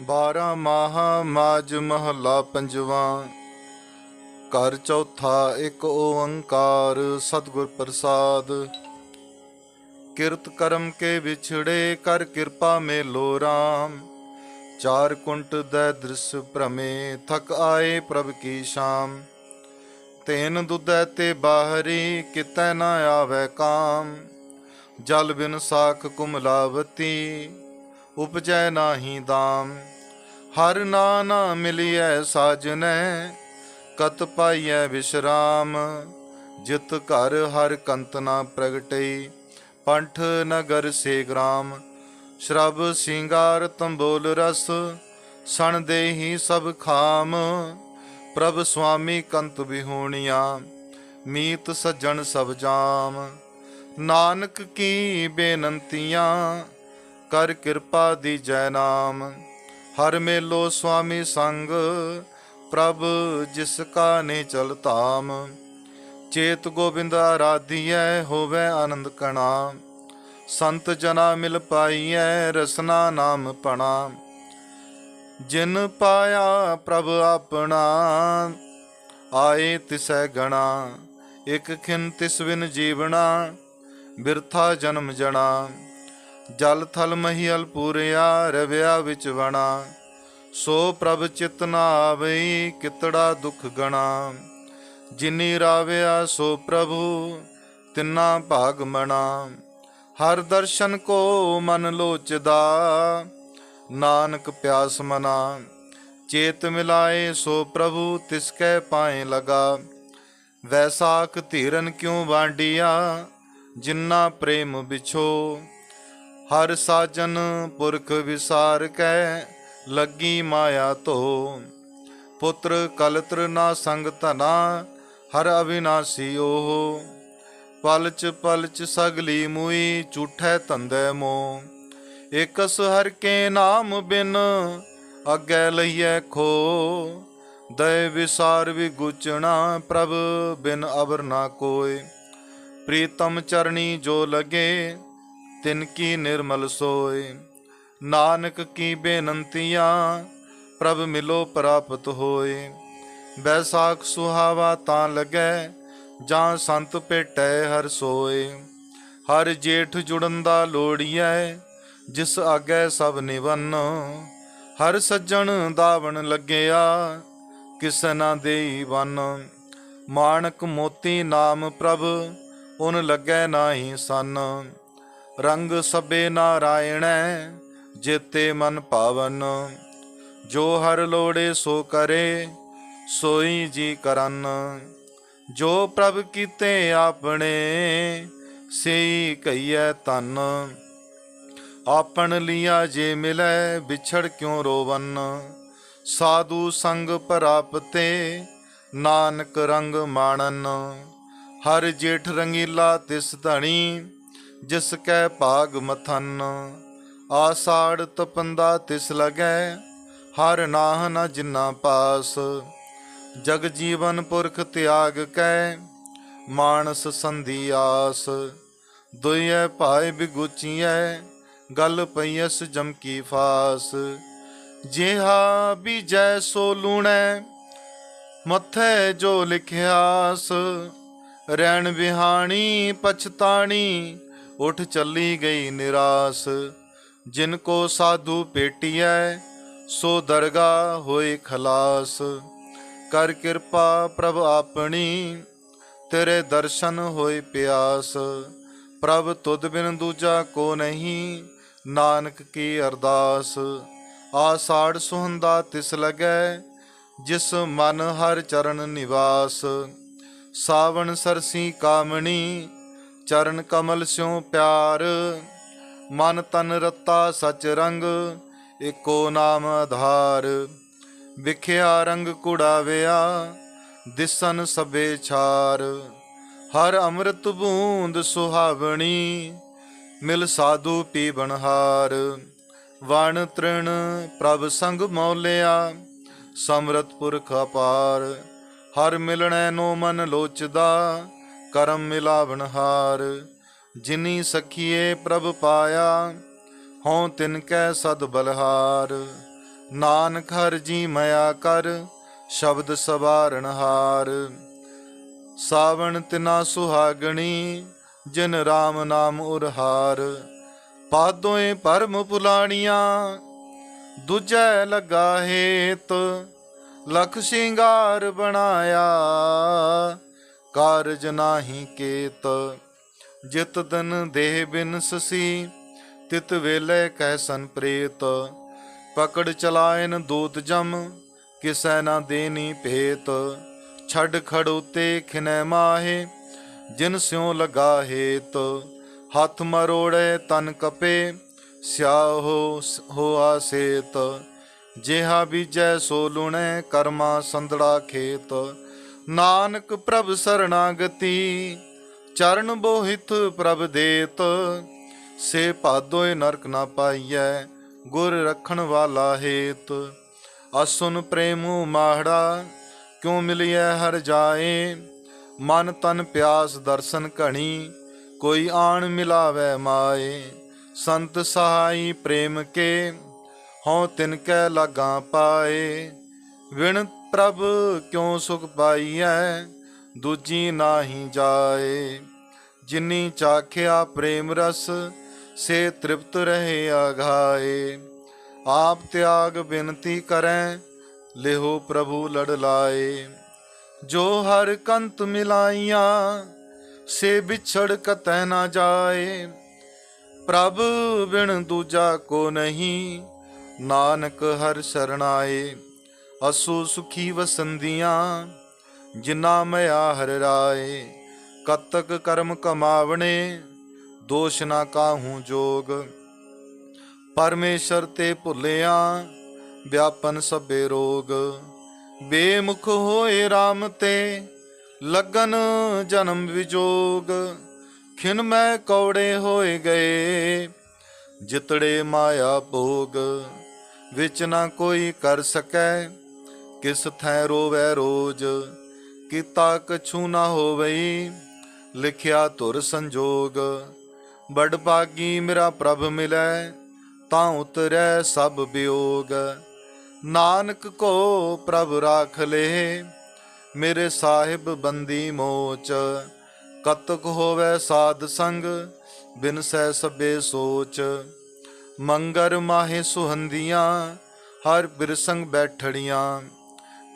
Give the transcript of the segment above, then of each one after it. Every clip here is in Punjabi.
ਬਾਰਾਂ ਮਾਹਾ ਮਾਜ ਮਹੱਲਾ ਪੰਜਵਾਂ। ਘਰ ਚੌਥਾ ਇੱਕ ਓੰਕਾਰ, ਸਤਿਗੁਰ ਪ੍ਰਸਾਦ। ਕਿਰਤ ਕਰਮ ਕੇ ਵਿਛੜੇ, ਕਰ ਕਿਰਪਾ ਮੇ ਲੋ ਰਾਮ। ਚਾਰ ਕੁੰਟ ਦੈ ਦ੍ਰਿਸ਼ ਭ੍ਰਮੇ, ਥਕ ਆਏ ਪ੍ਰਭ ਕੀ ਸ਼ਾਮ। ਤੈਨ ਦੁਦੈ ਤੇ ਬਾਹਰੀ, ਕਿਤੈ ਨਾ ਆਵੈ ਕਾਮ। ਜਲ ਬਿਨ ਸਾਖ ਕੁਮਲਾਵਤੀ ਉਪਜੈ ਨਾਹੀ ਦਾਮ, ਹਰ ਨਾਨਾ ਮਿਲਿਐ ਸਾਜਨੈ, ਕਤ ਪਾਈਐ ਵਿਸ਼ਰਾਮ, ਜਿਤ ਘਰ ਹਰ ਕੰਤ ਨਾ ਪ੍ਰਗਟਈ, ਪੰਠ ਨਗਰ ਸੇ ਗ੍ਰਾਮ, ਸ਼ਰਬ ਸਿੰਗਾਰ ਤੰਬੋਲ ਰਸ, ਸਣ ਦੇਹੀ ਸਭ ਖਾਮ, ਪ੍ਰਭ ਸੁਆਮੀ ਕੰਤ ਬਿਹੂਣੀਆਂ ਮੀਤ ਸੱਜਣ ਸਭ ਜਾਮ, ਨਾਨਕ ਕੀ ਬੇਨੰਤੀਆਂ ਕਰ ਕਿਰਪਾ ਦੀਜੈ ਨਾਮ। ਹਰ ਮੇਲੋ ਸੁਆਮੀ ਸੰਗ, ਪ੍ਰਭ ਜਿਸ ਕਾ ਨੇ ਚਲ ਧਾਮ। ਚੇਤ ਗੋਬਿੰਦ ਆਰਾਧੀਐ, ਹੋਵੇ ਆਨੰਦ ਕਣਾ। ਸੰਤ ਜਨਾ ਮਿਲ ਪਾਈਐ, ਰਸਨਾ ਨਾਮ ਪਣਾ। ਜਿਨ ਪਾਇਆ ਪ੍ਰਭ ਆਪਣਾ, ਆਏ ਤਿਸੈ ਗਣਾ। ਇਕ ਖਿਨ ਤਿਸ ਬਿਨ ਜੀਵਣਾ, ਬਿਰਥਾ ਜਨਮ ਜਣਾ। ਜਲ ਥਲ ਮਹੀਲ ਪੂਰਿਆ ਰਵਿਆ ਵਿੱਚ ਵਣਾ। ਸੋ ਪ੍ਰਭ ਚਿਤ ਨਾ ਆਵਈ, ਕਿਤੜਾ ਦੁਖ ਗਣਾ। ਜਿਨੀ ਰਾਵਿਆ ਸੋ ਪ੍ਰਭੂ, ਤਿੰਨਾ ਭਾਗ ਮਣਾ। ਹਰ ਦਰਸ਼ਨ ਕੋ ਮਨ ਲੋਚਦਾ, ਨਾਨਕ ਪਿਆਸ ਮਨਾ। ਚੇਤ ਮਿਲਾਏ ਸੋ ਪ੍ਰਭੂ, ਤਿਸ ਕੈ ਪਾਏ ਲਗਾ। ਵੈਸਾਖ ਧੀਰਨ ਕਿਉ ਵਾਂਡੀਆ ਜਿੰਨਾ ਪ੍ਰੇਮ ਵਿਛੋ। ਹਰ ਸਾਜਨ ਪੁਰਖ ਵਿਸਾਰ ਕੈ, ਲੱਗੀ ਮਾਇਆ ਧੋ। ਪੁੱਤਰ ਕਲਤਰ ਨਾ ਸੰਗ ਧਨਾ, ਹਰ ਅਵਿਨਾਸੀ ਓਹ। ਪਲਚ ਪਲਚ ਸਗਲੀ ਮੂਈ ਝੂਠੈ ਧੰਦੇ ਮੋ। ਇਕਸ ਹਰ ਕੇ ਨਾਮ ਬਿਨ ਅੱਗੇ ਲਈਐ ਖੋ। ਦਇ ਵਿਸਾਰ ਵੀ ਗੁਚਣਾ ਪ੍ਰਭ ਬਿਨ ਅਵਰ ਨਾ ਕੋਇ। ਪ੍ਰੀਤਮ ਚਰਣੀ ਜੋ ਲਗੇ ਤਿਨ ਕੀ ਨਿਰਮਲ ਸੋਏ। ਨਾਨਕ ਕੀ ਬੇਨੰਤੀਆਂ, ਪ੍ਰਭ ਮਿਲੋ ਪ੍ਰਾਪਤ ਹੋਏ। ਬੈਸਾਖ ਸੁਹਾਵਾ ਤਾਂ ਲੱਗੈ, ਜਾਂ ਸੰਤ ਭੇਟੈ ਹਰ ਸੋਏ। ਹਰ ਜੇਠ ਜੁੜਨ ਦਾ ਲੋੜੀਐ, ਜਿਸ ਆਗੇ ਸਭ ਨਿਵੰਨ। ਹਰ ਸੱਜਣ ਦਾਵਣ ਲੱਗਿਆ, ਕਿਸ ਨਾ ਦੇਈ ਵਨ। ਮਾਣਕ ਮੋਤੀ ਨਾਮ ਪ੍ਰਭ, ਉਨ ਲੱਗੈ ਨਾਹੀ ਸਨ। ਰੰਗ ਸਬੇ ਨਾਰਾਇਣੈ, ਜੇਤੇ ਮਨ ਪਾਵਨ। ਜੋ ਹਰ ਲੋੜੇ ਸੋ ਕਰੇ, ਸੋਈ ਜੀ ਕਰਨ। ਜੋ ਪ੍ਰਭ ਕੀਤੇ ਆਪਣੇ, ਸਈ ਕਈਐ ਤਨ। ਆਪਣ ਲਿਆ ਜੇ ਮਿਲੈ, ਵਿਛੜ ਕਿਉ ਰੋਵਨ? ਸਾਧੂ ਸੰਗ ਪ੍ਰਾਪਤੇ, ਨਾਨਕ ਰੰਗ ਮਾਣਨ। ਹਰ ਜੇਠ ਰੰਗੀਲਾ ਤਿਸ ਧਣੀ ਜਿਸ ਕੈ ਭਾਗ ਮਥਨ, ਆਸਾੜ ਤਪੰਦਾ ਤਿਸ ਲਗੈ, ਹਰ ਨਾਹ ਨ ਜਿਨਾ ਪਾਸ। ਜਗ ਜੀਵਨ ਪੁਰਖ ਤਿਆਗ ਕੈ, ਮਾਨਸ ਸੰਧੀ ਆਸ। ਦੁਇਐ ਭਾਇ ਬਿਗੁਚੀਐ, ਗਲ ਪਈਐਸ ਜਮ ਕੀ ਫਾਸ। ਜਿਹਾ ਬੀਜੈ ਸੋ ਲੂਣੈ, ਮੱਥੇ ਜੋ ਲਿਖਿਆਸ। ਰਹਿਣ ਬਿਹਾਣੀ ਪਛਤਾਣੀ ਉਠ ਚੱਲੀ ਗਈ ਨਿਰਾਸ। ਜਿਨ ਕੋ ਸਾਧੂ ਪੇਟੀਐ, ਸੋ ਦਰਗਾ ਹੋਏ ਖਲਾਸ। ਕਰ ਕਿਰਪਾ ਪ੍ਰਭ ਆਪਣੀ, ਤੇਰੇ ਦਰਸ਼ਨ ਹੋਏ ਪਿਆਸ। ਪ੍ਰਭ ਤੁਧ ਬਿਨ ਦੂਜਾ ਕੋ ਨਹੀਂ, ਨਾਨਕ ਕੀ ਅਰਦਾਸ। ਆਸਾੜ ਸੁਹੰਦਾ ਤਿਸ ਲਗੈ, ਜਿਸ ਮਨ ਹਰ ਚਰਨ ਨਿਵਾਸ। ਸਾਵਣ ਸਰਸੀ ਕਾਮਣੀ ਚਰਨ ਕਮਲ ਸਿਉ ਪਿਆਰ, ਮਨ ਤਨ ਰਤਾ ਸਚ ਰੰਗ ਏਕੋ ਨਾਮ ਆਧਾਰ। ਵਿਖਿਆ ਰੰਗ ਕੁੜਾਵਿਆ, ਦਿਸਨ ਸਭੇ ਛਾਰ। ਹਰ ਅੰਮ੍ਰਿਤ ਬੂੰਦ ਸੁਹਾਵਣੀ, ਮਿਲ ਸਾਧੂ ਪੀ ਪੀਵਨਹਾਰ ਵਣ ਤ੍ਰਿਣ ਪ੍ਰਭ ਸੰਗ ਮੌਲਿਆ, ਸਮਰਤ ਪੁਰਖ ਅਪਾਰ। ਹਰ ਮਿਲਣੈ ਨੋ ਮਨ ਲੋਚਦਾ ਕਰਮ ਮਿਲਾਵਨ ਹਾਰ, ਜਿਨੀ ਸਖੀਏ ਪ੍ਰਭ ਪਾਇਆ, ਹਉ ਤਿਨ ਕੈ ਸਦ ਬਲਹਾਰ। ਨਾਨਕ ਹਰ ਜੀ ਮਇਆ ਕਰ, ਸ਼ਬਦ ਸਵਾਰਣ ਹਾਰ। ਸਾਵਣ ਤਿਨਾ ਸੁਹਾਗਣੀ, ਜਿਨ RAM ਨਾਮ ਉਰਹਾਰ। ਪਾਦੋਏ ਪਰਮ ਪੁਲਾਣੀਆਂ, ਦੂਜੈ ਲਗਾ ਹੇਤ, ਲਖ ਸ਼ਿੰਗਾਰ ਬਣਾਇਆ। ਕਾਰਜ ਨਾਹੀ ਕੇਤ, ਜਿਤ ਦਿਨ ਦੇਹ ਬਿਨ ਸਸੀ, ਤਿਤ ਵੇਲੇ ਕਹਿ ਸਨ ਪ੍ਰੇਤ। ਪਕੜ ਚਲਾਇਨ ਦੂਤ ਜਮ, ਕਿਸੈ ਨਾ ਦੇਨੀ ਭੇਤ। ਛੱਡ ਖੜੂਤੇ ਖਿਨੈ ਮਾਹੇ, ਜਿਨ ਸਿਉ ਲਗਾ ਹੇਤ। ਹੱਥ ਮਰੋੜੇ ਤਨ ਕਪੇ, ਸਿਆਹੋ ਹੋਆ ਸੇਤ। ਜਿਹਾ ਬੀਜੈ ਸੋ ਲੁਣੈ, ਕਰਮਾ ਸੰਦੜਾ ਖੇਤ। ਨਾਨਕ ਪ੍ਰਭ ਸਰਣਾਗਤੀ, ਚਰਨ ਬੋਹਿਤ ਪ੍ਰਭ ਦੇਤ। ਸੇ ਭਾਦੋਏ ਨਰਕ ਨਾ ਪਾਈਐ, ਗੁਰ ਰਖਣ ਵਾਲਾ ਹੇਤ। ਅਸੁਨ ਪ੍ਰੇਮੂ ਮਾਹੜਾ, ਕਿਉ ਮਿਲਿਐ ਹਰ ਜਾਏ। ਮਨ ਤਨ ਪਿਆਸ ਦਰਸ਼ਨ ਘਣੀ, ਕੋਈ ਆਣ ਮਿਲਾਵੇ ਮਾਏ। ਸੰਤ ਸਹਾਈ ਪ੍ਰੇਮ ਕੇ, ਹਉ ਤਿਨ ਕੈ ਲਾਗਾ ਪਾਏ। ਵਿਣ ਪ੍ਰਭ ਕਿਉ ਸੁਖ ਪਾਈਐ? ਦੂਜੀ ਨਾਹੀ ਜਾਏ। ਜਿਨੀ ਚਾਖਿਆ ਪ੍ਰੇਮ ਰਸ, ਸੇ ਤ੍ਰਿਪਤ ਰਹੇ ਆਘਾਏ ਆਪ ਤਿਆਗ ਬਿਨਤੀ ਕਰੈ, ਲਿਹੋ ਪ੍ਰਭੂ ਲੜ ਲਾਏ। ਜੋ ਹਰ ਕੰਤ ਮਿਲਾਈਆਂ, ਸੇ ਵਿਛੜ ਕਤੈ ਨਾ ਜਾਏ। ਪ੍ਰਭ ਬਿਨ ਦੂਜਾ ਕੋ ਨਹੀਂ, ਨਾਨਕ ਹਰ ਸਰਣਾਏ ਅਸੂ ਸੁਖੀ ਵਸੰਦੀਆਂ ਜਿਨਾ ਮਿਆ ਹਰ ਰਾਏ। ਕਤਕ ਕਰਮ ਕਮਾਵਣੇ, ਦੋਸ਼ ਨਾ ਕਾਹੂ ਜੋਗ। ਪਰਮੇਸ਼ਰ ਤੇ ਭੁੱਲਿਆ, ਵਿਆਪਨ ਸਭੇ ਰੋਗ। ਬੇਮੁਖ ਹੋਏ RAM ਤੇ, ਲਗਨ ਜਨਮ ਵਿਜੋਗ। ਖਿਨ ਮੈਂ ਕੌੜੇ ਹੋਏ ਗਏ, ਜਿਤੜੇ ਮਾਇਆ ਭੋਗ। ਵਿੱਚ ਨਾ ਕੋਈ ਕਰ ਸਕੈ ਕਿਸ ਥੈ ਰੋਵੈ ਰੋਜ? ਕੀਤਾ ਕਛੂ ਨਾ ਹੋਵਈ? ਲਿਖਿਆ ਤੁਰ ਸੰਜੋਗ। ਬੜ ਭਾਗੀ ਮੇਰਾ ਪ੍ਰਭ ਮਿਲੈ, ਤਾਂ ਉਤਰੈ ਸਭ ਵਿਯੋਗ ਨਾਨਕ ਕੋ ਪ੍ਰਭ ਰਾਖ ਲੇ, ਮੇਰੇ ਸਾਹਿਬ ਬੰਦੀ ਮੋਚ। ਕਤਕ ਹੋਵੇ ਸਾਧ ਸੰਗ, ਬਿਨ ਸੈ ਸਭੇ ਸੋਚ। ਮੰਗਰ ਮਾਹੇ ਸੁਹੰਦੀਆਂ, ਹਰ ਬਿਰਸੰਗ ਬੈਠੜੀਆਂ।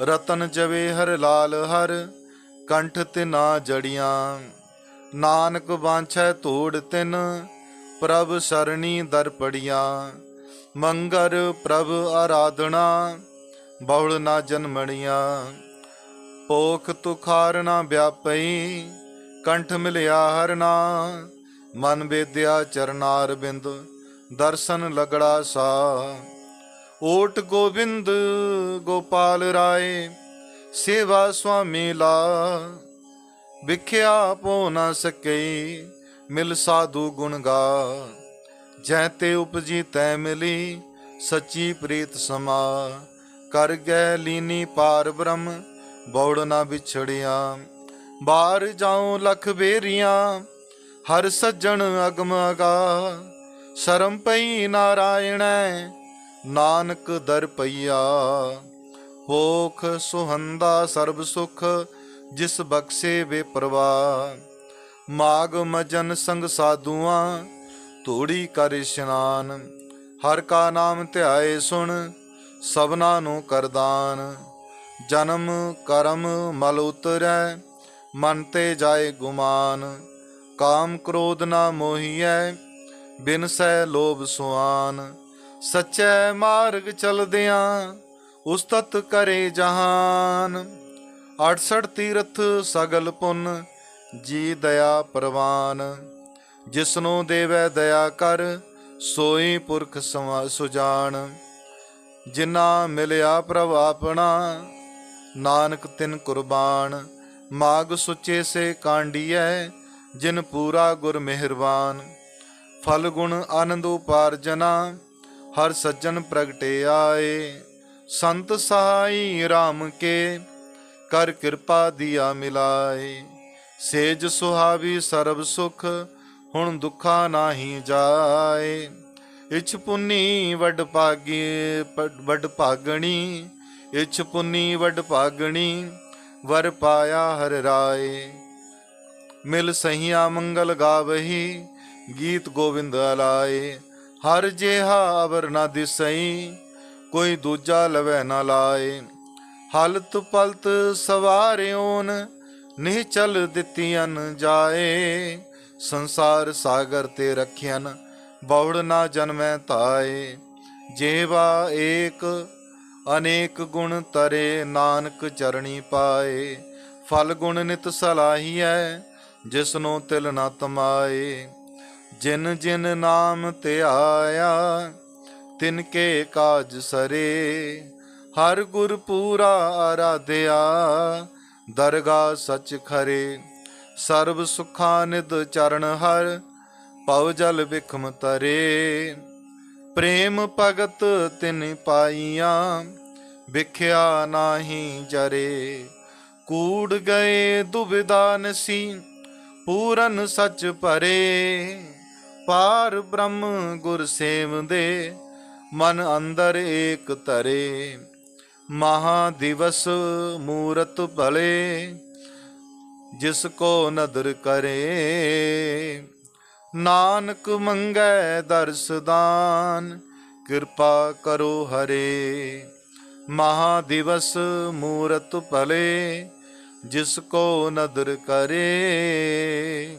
ਰਤਨ ਜਵੇ ਹਰ ਲਾਲ ਹਰ, ਕੰਠ ਤੇ ਨਾ ਜੜੀਆਂ। ਨਾਨਕ ਬਾਂਛੈ ਧੂੜ ਤਿਨ, ਪ੍ਰਭ ਸਰਣੀ ਦਰ ਪੜੀਆਂ। ਮੰਗਰ ਪ੍ਰਭ ਆਰਾਧਨਾ, ਬਹੁਲ ਨਾ ਜਨਮਣੀਆਂ। ਪੋਖ ਤੁਖਾਰ ਨਾ ਵਿਆਪਈ, ਕੰਠ ਮਿਲਿਆ ਹਰਨਾ ਮਨ ਵੇਦਿਆ ਚਰਨਾਰ ਬਿੰਦ, ਦਰਸ਼ਨ ਲਗੜਾ ਸਾ। ਓਟ ਗੋਬਿੰਦ ਗੋਪਾਲ ਰਾਏ, ਸੇਵਾ ਸੁਆਮੀ ਲਾ। ਵਿਖਿਆ ਪੋ ਨਾ ਸਕਈ ਮਿਲ ਸਾਧੂ ਗੁਣ ਗਾ। ਜੈ ਤੇ ਉਪਜੀ ਤੈ ਮਿਲੀ, ਸੱਚੀ ਪ੍ਰੀਤ ਸਮਾ। ਕਰ ਗੈ ਲੀਨੀ ਪਾਰ ਬ੍ਰਹਮ, ਬੌੜ ਨਾ ਵਿਛੜਿਆ। ਬਾਹਰ ਜਾਉ ਲਖ ਬੇਰੀਆਂ, ਹਰ ਸੱਜਣ ਅਗਮ ਅਗਾ। ਸ਼ਰਮ ਪਈ ਨਾਰਾਇਣੈ ਨਾਨਕ ਦਰ ਪਈਆ। ਹੋਖ ਸੁਹੰਦਾ ਸਰਬ ਸੁਖ, ਜਿਸ ਬਖਸ਼ੇ ਬੇਪਰਵਾ ਪ੍ਰਵਾ। ਮਾਗ ਮਜਨ ਸੰਗ ਸਾਧੂਆਂ, ਧੂੜੀ ਕਰ ਇਸ਼ਨਾਨ। ਹਰ ਕਾ ਨਾਮ ਧਿਆਏ ਸੁਣ, ਸਭਨਾ ਨੂੰ ਕਰਦਾਨ ਜਨਮ ਕਰਮ ਮਲ ਉਤਰੈ, ਮਨ ਤੇ ਜਾਏ ਗੁਮਾਨ। ਕਾਮ ਕ੍ਰੋਧ ਨਾ ਮੋਹੀਐ, ਬਿਨ ਸੈ ਲੋਭ ਸੁਆਨ। ਸਚੈ ਮਾਰਗ ਚਲਦਿਆਂ ਉਸਤਤ ਕਰੇ ਜਹਾਨ। 68 ਤੀਰਥ ਸਗਲ ਪੁੰਨ, ਜੀ ਦਇਆ ਪ੍ਰਵਾਨ। ਜਿਸਨੂੰ ਦੇਵੈ ਦਇਆ ਕਰ, ਸੋਈ ਪੁਰਖ ਸੁਜਾਨ। ਜਿਨਾ ਮਿਲਿਆ ਪ੍ਰਭ ਆਪਣਾ, ਨਾਨਕ ਤਿਨ ਕੁਰਬਾਨ। ਮਾਗ ਸੁਚੇ ਸੇ ਕਾਂਡੀਐ, ਜਿਨ ਪੂਰਾ ਗੁਰ ਮਿਹਰਬਾਨ। ਫਲ ਗੁਣ ਆਨੰਦ ਉਪਾਰਜਨਾ ਹਰ ਸੱਜਣ ਪ੍ਰਗਟੇ ਆਏ। ਸੰਤ ਸਹਾਈ RAM ਕੇ ਕਰ ਕਿਰਪਾ ਦੀਆ ਮਿਲਾਏ। ਸੇਜ ਸੁਹਾਵੀ ਸਰਬ ਸੁਖ, ਹੁਣ ਦੁੱਖਾ ਨਾਹੀ ਜਾਏ। ਇਛ ਪੁੰਨੀ ਵਡ ਭਾਗੀ ਵਡ ਭਾਗਣੀ। ਇਛ ਪੁੰਨੀ ਵਡ ਭਾਗਣੀ, ਵਰ ਪਾਇਆ ਹਰ ਰਾਏ। ਮਿਲ ਸਹੀਆ ਮੰਗਲ ਗਾਵਹੀ, ਗੀਤ ਗੋਬਿੰਦ ਅਲਾਏ। ਹਰ ਜਿਹਾ ਅਵਰ ਨਾ ਦਿਸਈ, ਕੋਈ ਦੂਜਾ ਲਵੈ ਨਾ ਲਾਏ। ਹਲਤ ਪਲਤ ਸਵਾਰਿਓਨ, ਨਿਹ ਚਲ ਦਿੱਤੀਆਂ ਜਾਏ। ਸੰਸਾਰ ਸਾਗਰ ਤੇ ਰਖਿਆਨ ਬੌੜ ਨਾ ਜਨਮੈ ਤਾਏ ਜੇਵਾ ਏਕ, ਅਨੇਕ ਗੁਣ ਤਰੇ ਨਾਨਕ ਚਰਣੀ ਪਾਏ। ਫਲ ਗੁਣ ਨਿਤ ਸਲਾਹੀਐ, ਜਿਸਨੂੰ ਤਿਲ ਨਾ ਤਮਾਏ। ਜਿਨ ਜਿਨ ਨਾਮ ਧਿਆਇਆ ਤਿਨ ਕੇ ਕਾਜ ਸਰੇ। ਹਰ ਗੁਰ ਪੂਰਾ ਆਰਾਧਿਆ ਦਰਗਾ ਸਚ ਖਰੇ। ਸਰਬ ਸੁਖਾ ਨਿਦ ਚਰਨ ਹਰ ਪਉ ਜਲ ਬਿਖਮ ਤਰੇ। ਪ੍ਰੇਮ ਭਗਤ ਤਿਨ ਪਾਈਆਂ, ਵਿਖਿਆ ਨਾਹੀ ਜਰੇ। ਕੂੜ ਗਏ ਦੁਬਿਧਾ ਨਸੀ, ਪੂਰਨ ਸਚ ਭਰੇ। ਪਾਰ ਬ੍ਰਹਮ ਗੁਰ ਸੇਵਦੇ, ਮਨ ਅੰਦਰ ਏਕ ਧਰੇ। ਮਹਾ ਦਿਵਸ ਮੂਰਤ ਭਲੇ, ਜਿਸ ਕੋ ਨਦਰ ਕਰੇ। ਨਾਨਕ ਮੰਗੈ ਦਰਸਦਾਨ ਕਿਰਪਾ ਕਰੋ ਹਰੇ। ਮਹਾ ਦਿਵਸ ਮੂਰਤ ਭਲੇ, ਜਿਸ ਕੋ ਨਦਰ ਕਰੇ।